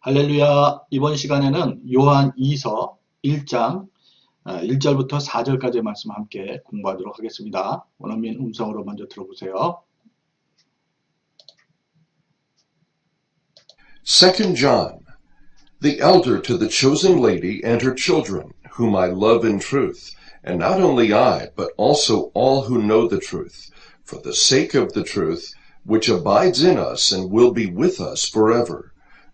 할렐루야. 이번 시간에는 요한 2서 1장 1절부터 4절까지의 말씀 함께 공부하도록 하겠습니다. 원어민 음성으로 먼저 들어보세요. 2 John, the elder to the chosen lady and her children, whom I love in truth, and not only I, but also all who know the truth, for the sake of the truth, which abides in us and will be with us forever.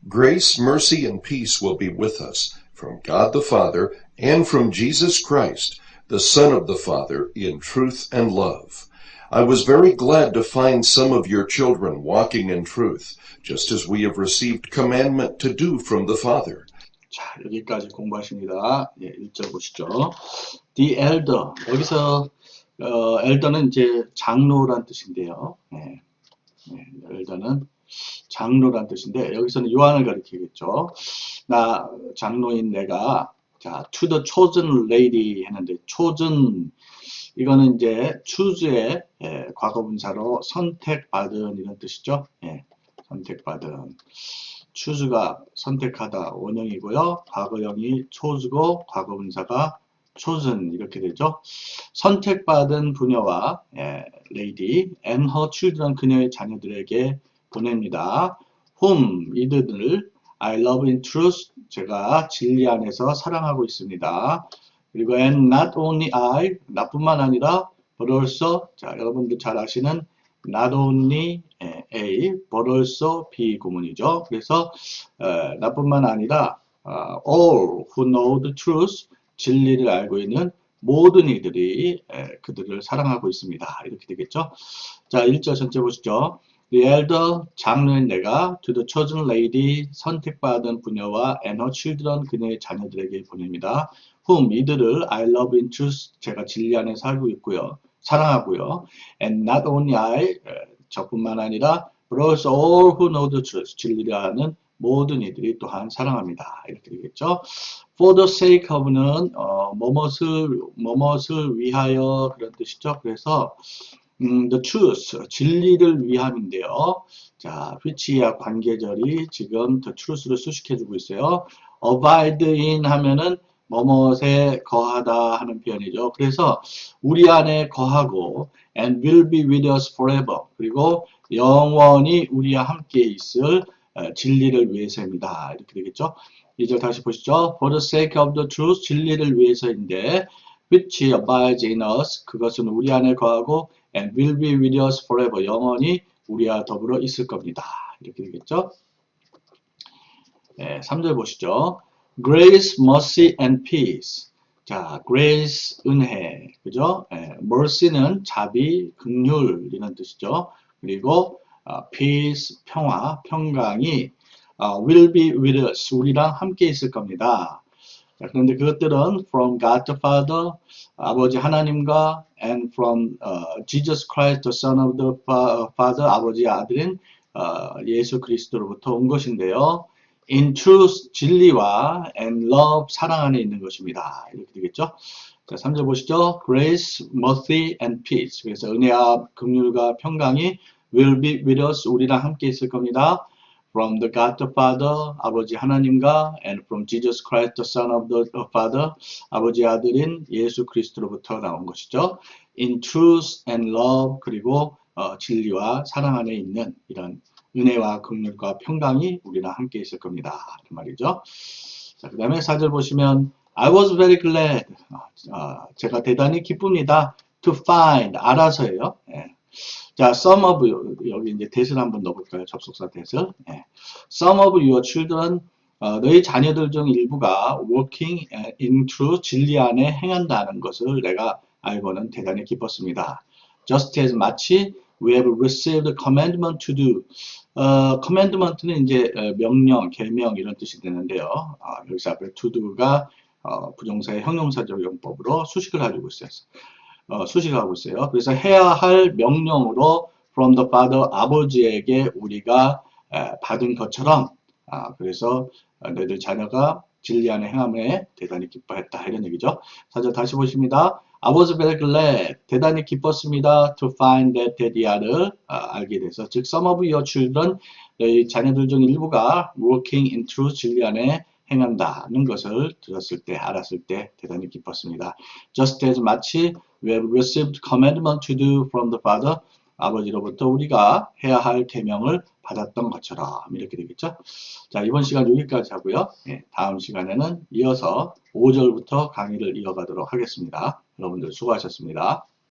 Grace, mercy, and peace will be with us from God the Father and from Jesus Christ, the Son of the Father, in truth and love. I was very glad to find some of your children walking in truth, just as we have received commandment to do from the Father. 자, 여기까지 공부하십니다. 예, 1절 보시죠. The elder. 여기서 어, elder는 이제 장로란 뜻인데요. 예, 예, elder는 장로란 뜻인데 여기서는 요한을 가리키겠죠. 나 장로인 내가 자 to the chosen lady 했는데 chosen 이거는 이제 choose의 예, 과거분사로 선택받은 이런 뜻이죠. 예, 선택받은 choose가 선택하다 원형이고요. 과거형이 chose고 과거분사가 chosen 이렇게 되죠. 선택받은 부녀와 예, lady and her children 그녀의 자녀들에게 보냅니다. whom 이들을 I love in truth 제가 진리 안에서 사랑하고 있습니다. 그리고 and not only I 나뿐만 아니라 but also 자 여러분들 잘 아시는 not only A but also B 구문이죠. 그래서 에, 나뿐만 아니라 어, all who know the truth 진리를 알고 있는 모든 이들이 에, 그들을 사랑하고 있습니다. 이렇게 되겠죠. 자 1절 전체 보시죠. The elder 장로인 내가 to the chosen lady 선택받은 부녀와 and her children 그녀의 자녀들에게 보냅니다. whom 이들을 I love in truth 제가 진리 안에 살고 있고요. 사랑하고요. and not only I 에, 저뿐만 아니라 but also all who know the truth 진리를 아는 모든 이들이 또한 사랑합니다. 이렇게 되겠죠. For the sake of는 어, 뭐뭇을 뭐뭇을 위하여 그런 뜻이죠. 그래서 음, the truth, 진리를 위함인데요. 자, which야 관계절이 지금 the truth를 수식해주고 있어요. abide in 하면은 뭐뭇에 거하다 하는 표현이죠. 그래서 우리 안에 거하고 and will be with us forever. 그리고 영원히 우리와 함께 있을 어, 진리를 위해서입니다. 이렇게 되겠죠. 이절 다시 보시죠. For the sake of the truth, 진리를 위해서인데 which abides in us, 그것은 우리 안에 거하고 and will be with us forever. 영원히 우리와 더불어 있을 겁니다. 이렇게 되겠죠. 네, 3절 보시죠. Grace, mercy and peace. 자, grace, 은혜. 그죠? 예, mercy는 자비, 이런 뜻이죠. 그리고 어, peace, 평화, 평강이 어, will be with us. 우리랑 함께 있을 겁니다. 자, 그런데 그것들은 from God the Father, 아버지 하나님과 and from uh, Jesus Christ, the Son of the Father, 아버지의 아들인 어, 예수 그리스도로부터 온 것인데요. In truth, 진리와 and love, 사랑 안에 있는 것입니다. 이렇게 되겠죠. 자, 3절 보시죠. Grace, mercy and peace. 그래서 은혜와 긍휼과 평강이 will be with us, 우리랑 함께 있을 겁니다. From the God the Father, 아버지 하나님과 and from Jesus Christ, the Son of the Father, 아버지 아들인 예수 그리스도로부터 나온 것이죠. In truth and love, 그리고 어, 진리와 사랑 안에 있는 이런 은혜와 긍휼과 평강이 우리랑 함께 있을 겁니다. 그 말이죠. 자, 그 다음에 4절 보시면 I was very glad. 아, 제가 대단히 기쁩니다. To find, 알아서예요. 예. 자, some of 여기 이제 대을 한번 넣어볼까요? 접속사 대을. 예. Some of your children 어, 너희 자녀들 중 일부가 working in truth 진리 안에 행한다는 것을 내가 알고는 대단히 기뻤습니다. Just as 마치 we have received commandment to do. 어, commandment는 이제 명령, 계명 이런 뜻이 되는데요. 아, 여기서 앞에 to do가 어, 부정사의 형용사적 용법으로 수식을 가지고 있어요. 어, 수식하고 있어요. 그래서 해야 할 명령으로 from the father 아버지에게 우리가 에, 받은 것처럼 아, 그래서 너희들 자녀가 진리 안에 행함에 대단히 기뻐했다 이런 얘기죠. 사절 다시 보십니다. I was very glad 대단히 기뻤습니다 to find that daddy를 아, 알게 돼서 즉 some of your children 너희 자녀들 중 일부가 working in true 진리 안에 행한다는 것을 들었을 때, 알았을 때 대단히 기뻤습니다. Just as 마치 we have received commandment to do from the Father, 아버지로부터 우리가 해야 할 계명을 받았던 것처럼 이렇게 되겠죠. 자, 이번 시간 여기까지 하고요. 예, 다음 시간에는 이어서 5절부터 강의를 이어가도록 하겠습니다. 여러분들 수고하셨습니다.